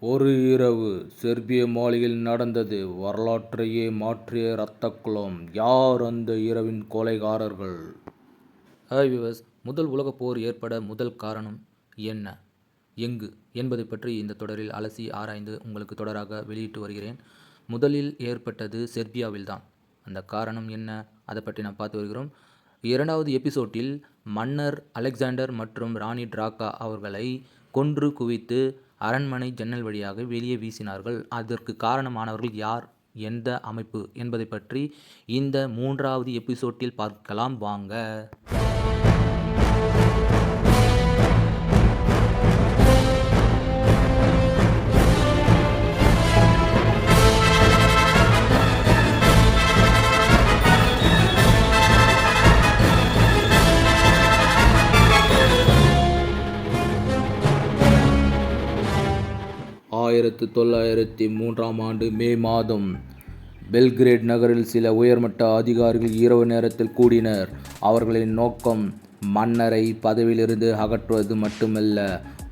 ஒரு இரவு செர்பிய மாளிகையில் நடந்தது. வரலாற்றையே மாற்றிய இரத்தக்குளம். யார் அந்த இரவின் கொலைகாரர்கள்? ஹாய் விவஸ் முதல் உலகப் போர் ஏற்பட முதல் காரணம் என்ன? எங்கு என்பதை பற்றி இந்த தொடரில் அலசி ஆராய்ந்து உங்களுக்கு தொடராக வெளியிட்டு வருகிறேன். முதலில் ஏற்பட்டது செர்பியாவில்தான். அந்த காரணம் என்ன? அதை பற்றி நாம் பார்த்து வருகிறோம். இரண்டாவது எபிசோட்டில் மன்னர் அலெக்சாண்டர் மற்றும் ராணி டிராக்கா அவர்களை கொன்று குவித்து அரண்மனை ஜன்னல் வழியாக வெளியே வீசினார்கள். அதற்கு காரணமானவர்கள் யார்? எந்த அமைப்பு? என்பதை பற்றி இந்த மூன்றாவது எபிசோட்டில் பார்க்கலாம். வாங்க. ஆயிரத்து தொள்ளாயிரத்தி மூன்றாம் ஆண்டு மே மாதம் பெல்கிரேட் நகரில் சில உயர்மட்ட அதிகாரிகள் இரவு நேரத்தில் கூடினர். அவர்களின் நோக்கம் மன்னரை பதவியிலிருந்து அகற்றுவது மட்டுமல்ல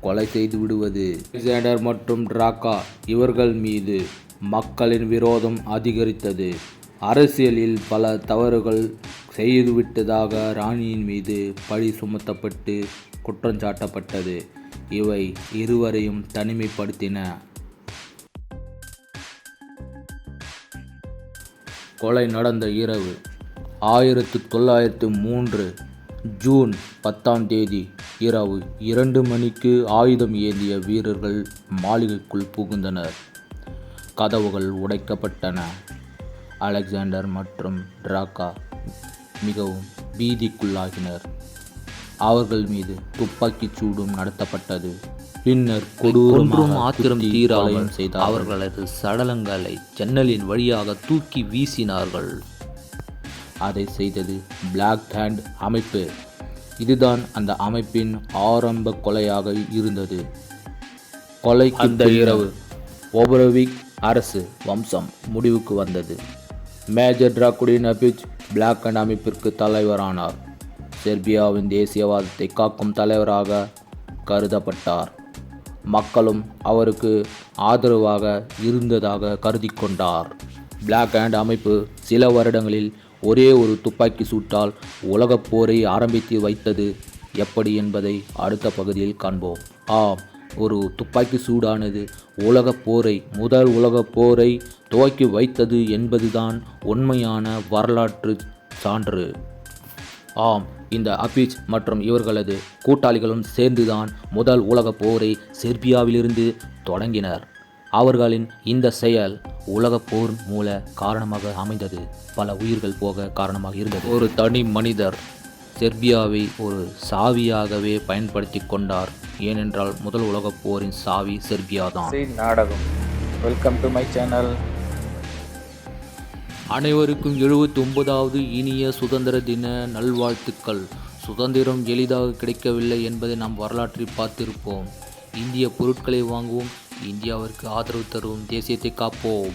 கொலை செய்து விடுவது. அலெக்சாண்டர் மற்றும் டிராக்கா இவர்கள் மீது மக்களின் விரோதம் அதிகரித்தது. அரசியலில் பல தவறுகள் செய்துவிட்டதாக ராணியின் மீது பழி சுமத்தப்பட்டு குற்றஞ்சாட்டப்பட்டது இவை இருவரையும் தனிமைப்படுத்தின. கொலை நடந்த இரவு ஆயிரத்து தொள்ளாயிரத்து மூன்று ஜூன் பத்தாம் தேதி இரவு இரண்டு மணிக்கு ஆயுதம் ஏந்திய வீரர்கள் மாளிகைக்குள் புகுந்தனர். கதவுகள் உடைக்கப்பட்டன. அலெக்சாண்டர் மற்றும் டிராக்கா மிகவும் பீதிக்குள்ளாகினர். அவர்கள் மீது துப்பாக்கிச் சூடும் நடத்தப்பட்டது. பின்னர் கொடூரமாக ஆத்திரம் கொலையும் செய்தார்கள். அவர்களது சடலங்களை ஜன்னலின் வழியாக தூக்கி வீசினார்கள். அதை செய்தது பிளாக் ஹேண்ட் அமைப்பு. இதுதான் அந்த அமைப்பின் ஆரம்ப கொலையாக இருந்தது. கொலைக்கு அந்த இரவு ஓபரோவிக் அரசு வம்சம் முடிவுக்கு வந்தது. Major Dragutin Apis black hand அமைப்பிற்கு தலைவரானார். செர்பியாவின் தேசியவாதத்தை காக்கும் தலைவராக கருதப்பட்டார். மக்களும் அவருக்கு ஆதரவாக இருந்ததாக கருதி கொண்டார். பிளாக் ஹேண்ட் அமைப்பு சில வருடங்களில் ஒரே ஒரு துப்பாக்கி சூட்டால் உலகப் போரை ஆரம்பித்து வைத்தது எப்படி என்பதை அடுத்த பகுதியில் காண்போம். ஆம் ஒரு துப்பாக்கி சூடானது உலகப் போரை முதல் உலகப் போரை துவக்கி வைத்தது என்பதுதான் உண்மையான வரலாற்று சான்று. ஆம் இந்த அபிச் மற்றும் இவர்களது கூட்டாளிகளும் சேர்ந்துதான் முதல் உலகப் போரை செர்பியாவிலிருந்து தொடங்கினர். அவர்களின் இந்த செயல் உலகப் போர் மூல காரணமாக அமைந்தது. பல உயிர்கள் போக காரணமாக இருந்தது. ஒரு தனி மனிதர் செர்பியாவை ஒரு சாவியாகவே பயன்படுத்தி கொண்டார். ஏனென்றால் முதல் உலகப் போரின் சாவி செர்பியா தான் நாடகம். வெல்கம் டு மை சேனல் அனைவருக்கும் எழுபத்தி ஒன்பதாவது இனிய சுதந்திர தின நல்வாழ்த்துக்கள். சுதந்திரம் எளிதாக கிடைக்கவில்லை என்பதை நாம் வரலாற்றில் பார்த்திருப்போம். இந்திய பொருட்களை வாங்குவோம். இந்தியாவிற்கு ஆதரவு தருவோம். தேசியத்தை காப்போம்.